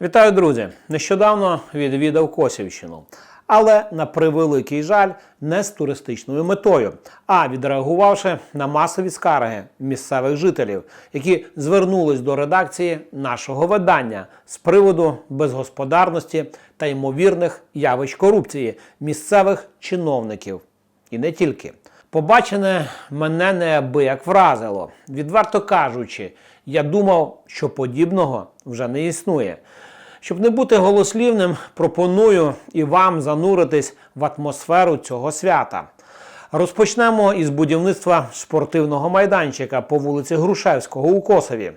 Вітаю, друзі! Нещодавно відвідав Косівщину, але на превеликий жаль, не з туристичною метою, а відреагувавши на масові скарги місцевих жителів, які звернулись до редакції нашого видання з приводу безгосподарності та ймовірних явищ корупції місцевих чиновників. І не тільки. Побачене мене неабияк вразило. Відверто кажучи, я думав, що подібного вже не існує. Щоб не бути голослівним, пропоную і вам зануритись в атмосферу цього свята. Розпочнемо із будівництва спортивного майданчика по вулиці Грушевського у Косові.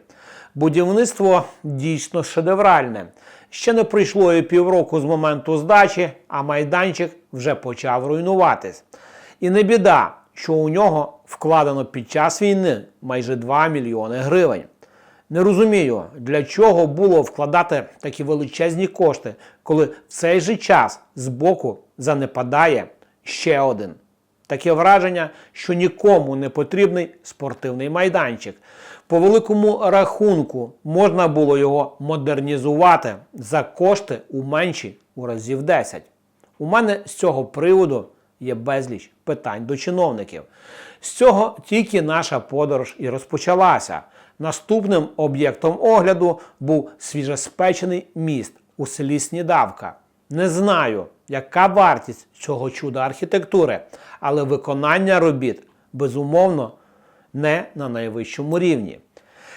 Будівництво дійсно шедевральне. Ще не пройшло і півроку з моменту здачі, а майданчик вже почав руйнуватись. І не біда, що у нього вкладено під час війни майже 2 мільйони гривень. Не розумію, для чого було вкладати такі величезні кошти, коли в цей же час збоку занепадає ще один. Таке враження, що нікому не потрібний спортивний майданчик. По великому рахунку можна було його модернізувати за кошти у менші у разів 10. У мене з цього приводу є безліч питань до чиновників. З цього тільки наша подорож і розпочалася. Наступним об'єктом огляду був свіжеспечений міст у селі Снідавка. Не знаю, яка вартість цього чуда архітектури, але виконання робіт безумовно не на найвищому рівні.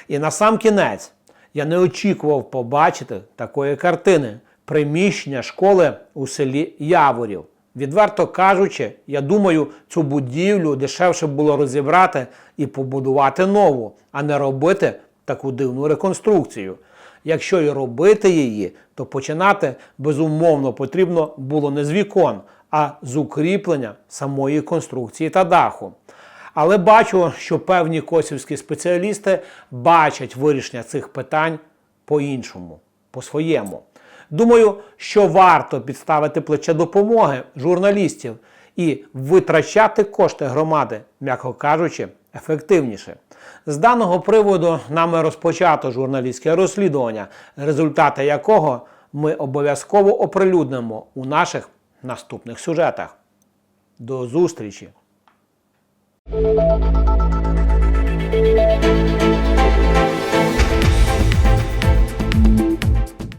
І на сам кінець я не очікував побачити такої картини приміщення школи у селі Яворів. Відверто кажучи, я думаю, цю будівлю дешевше було розібрати і побудувати нову, а не робити таку дивну реконструкцію. Якщо і робити її, то починати безумовно потрібно було не з вікон, а з укріплення самої конструкції та даху. Але бачу, що певні косівські спеціалісти бачать вирішення цих питань по-іншому, по-своєму. Думаю, що варто підставити плече допомоги журналістів і витрачати кошти громади, м'яко кажучи, ефективніше. З даного приводу нами розпочато журналістське розслідування, результати якого ми обов'язково оприлюднимо у наших наступних сюжетах. До зустрічі!